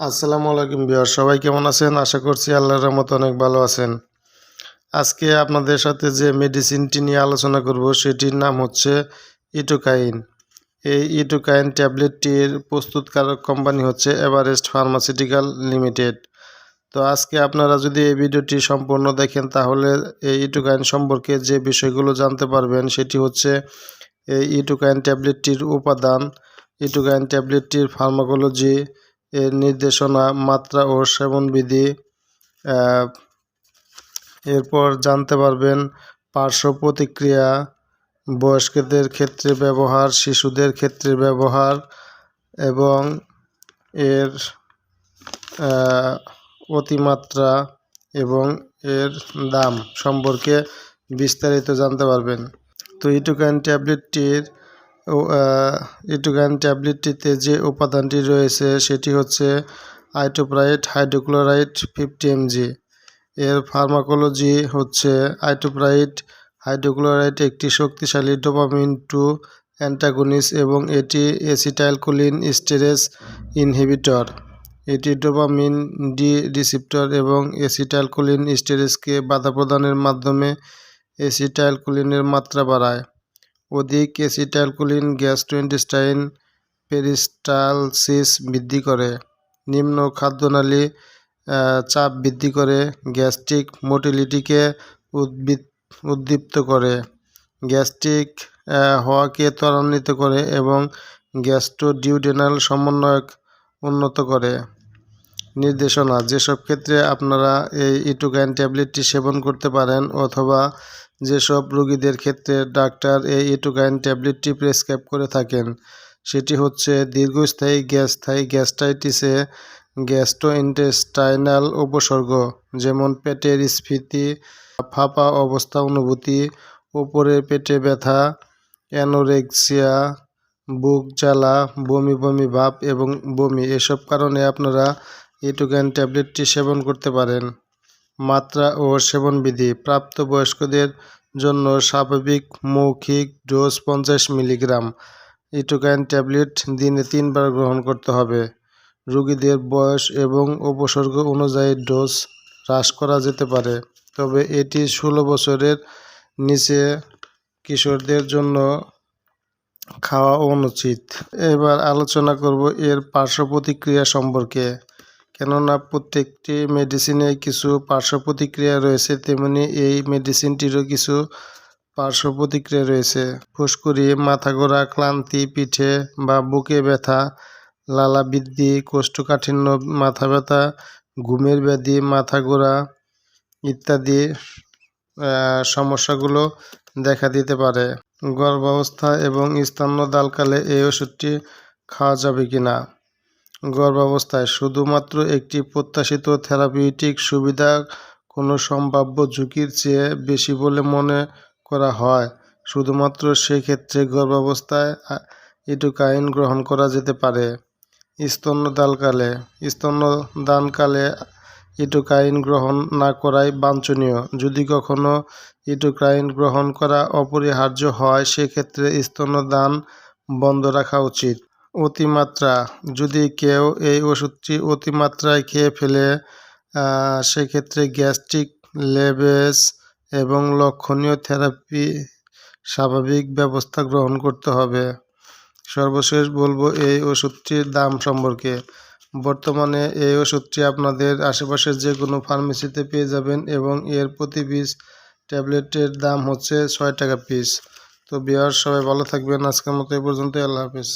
আসসালামু আলাইকুম বিহার সবাই কেমন আছেন? আশা করছি আল্লাহর রহমত অনেক ভালো আছেন। আজকে আপনাদের সাথে যে মেডিসিনটি নিয়ে আলোচনা করব, সেটির নাম হচ্ছে ইটোকাইন। এই ইটোকাইন ট্যাবলেটটির প্রস্তুতকারক কোম্পানি হচ্ছে এভারেস্ট ফার্মাসিউটিক্যাল লিমিটেড। তো আজকে আপনারা যদি এই ভিডিওটি সম্পূর্ণ দেখেন, তাহলে এই ইটোকাইন সম্পর্কে যে বিষয়গুলো জানতে পারবেন, সেটি হচ্ছে এই ইটোকাইন ট্যাবলেটটির উপাদান। ইটোকাইন ট্যাবলেটটির ফার্মাকোলজি এর নির্দেশনা, মাত্রা ও সেবনবিধি এরপর জানতে পারবেন পার্শ্ব প্রতিক্রিয়া, বয়স্কদের ক্ষেত্রে ব্যবহার, শিশুদের ক্ষেত্রে ব্যবহার এবং এর অতিমাত্রা এবং এর দাম সম্পর্কে বিস্তারিত জানতে পারবেন। তো ইটুকাইন ট্যাবলেটটির ইটুকাইন ট্যাবলেটটিতে যে উপাদানটি রয়েছে সেটি হচ্ছে আইটোপ্রাইট হাইড্রোক্লোরাইড ফিফটি এমজি। এর ফার্মাকোলজি হচ্ছে আইটোপ্রাইট হাইড্রোক্লোরাইড একটি শক্তিশালী ডোপামিন টু অ্যান্টাগনিস এবং এটি এসিটাইলকোলিন স্টেরেস ইনহিবিটর। এটি ডোপামিন ডি রিসিপ্টর এবং এসিটাইলকোলিন স্টেরেসকে বাধা প্রদানের মাধ্যমে এসিটাইলকোলিনের মাত্রা বাড়ায়। অধিক এসিটাইলকোলিন গ্যাস্ট্রোইন্টেস্টাইন, পেরিস্টালসিস বৃদ্ধি করে। নিম্ন খাদ্যনালী চাপ বৃদ্ধি করে। গ্যাস্ট্রিক মোটিলিটিকে উদ্ভিদ, উদ্দীপ্ত করে। গ্যাস্ট্রিক হওয়াকে ত্বরান্বিত করে এবং গ্যাস্ট্রোডিউডেনাল সমন্বয়ক উন্নত করে। নির্দেশনা, যেসব ক্ষেত্রে আপনারা এই ইটুকাইন ট্যাবলেটটি সেবন করতে পারেন অথবা যেসব রোগীদের ক্ষেত্রে ডাক্তার এই ইটুকাইন ট্যাবলেটটি প্রেসক্রাইব করে থাকেন, সেটি হচ্ছে দীর্ঘস্থায়ী গ্যাসস্থায়ী গ্যাস্ট্রাইটিসে গ্যাস্ট্রোইন্টেস্টাইনাল উপসর্গ, যেমন পেটের স্ফীতি, ফাঁপা অবস্থা, অনুভূতি উপরের পেটে ব্যথা, অ্যানোরেক্সিয়া, বুক জ্বালা, বমি বমি, ভাব এবং বমি, এসব কারণে আপনারা ইটুক্যান ট্যাবলেটটি সেবন করতে পারেন। মাত্রা ও সেবনবিধি প্রাপ্তবয়স্কদের জন্য স্বাভাবিক মৌখিক ডোজ পঞ্চাশ মিলিগ্রাম। ইটুকাইন ট্যাবলেট দিনে তিনবার গ্রহণ করতে হবে। রোগীদের বয়স এবং উপসর্গ অনুযায়ী ডোজ হ্রাস করা যেতে পারে। তবে এটি ষোলো বছরের নিচে কিশোরদের জন্য খাওয়া অনুচিত। এবার আলোচনা করব এর পার্শ্ব প্রতিক্রিয়া সম্পর্কে। কেননা প্রত্যেকটি মেডিসিনে কিছু পার্শ্ব প্রতিক্রিয়া রয়েছে, তেমনি এই মেডিসিনটিরও কিছু পার্শ্ব প্রতিক্রিয়া রয়েছে। ফুসকুড়ি, মাথা ঘোরা, ক্লান্তি, পিঠে বা বুকে ব্যথা, লালা বৃদ্ধি, কোষ্ঠকাঠিন্য, মাথা ব্যথা, ঘুমের ব্যাধি, মাথা ঘোরা ইত্যাদি সমস্যাগুলো দেখা দিতে পারে। গর্ভাবস্থা এবং স্তন্যদালকালে এই ওষুধটি খাওয়া যাবে কি না গর্ভাবস্থায় শুধুমাত্র একটি প্রত্যাশিত থেরাপিউটিক সুবিধা, কোনো সম্ভাব্য ঝুঁকির চেয়ে বেশি বলে মনে করা হয়। শুধুমাত্র সেক্ষেত্রে গর্ভাবস্থায় ইটুকাইন গ্রহণ করা যেতে পারে। স্তন্যদানকালে স্তন্যদানকালে ইটোকাইন গ্রহণ না করাই বাঞ্ছনীয়। যদি কখনো ইটোকাইন গ্রহণ করা অপরিহার্য হয়, সেক্ষেত্রে স্তন্যদান বন্ধ রাখা উচিত। অতিমাত্রা। যদি কেউ এই ওষুধটি অতিমাত্রায় খেয়ে ফেলে সেক্ষেত্রে গ্যাস্ট্রিক লেবেস এবং লক্ষণীয় থেরাপি স্বাভাবিক ব্যবস্থা গ্রহণ করতে হবে। সর্বশেষ বলব, এই ওষুধটির দাম সম্পর্কে। বর্তমানে এই ওষুধটি আপনাদের আশেপাশের যে কোনো ফার্মেসিতে পেয়ে যাবেন এবং এর প্রতি পিস ট্যাবলেটের দাম হচ্ছে ছয় টাকা পিস। তো বিহার সবাই ভালো থাকবেন। আজকের মতো এই পর্যন্ত আল্লাহ হাফিজ।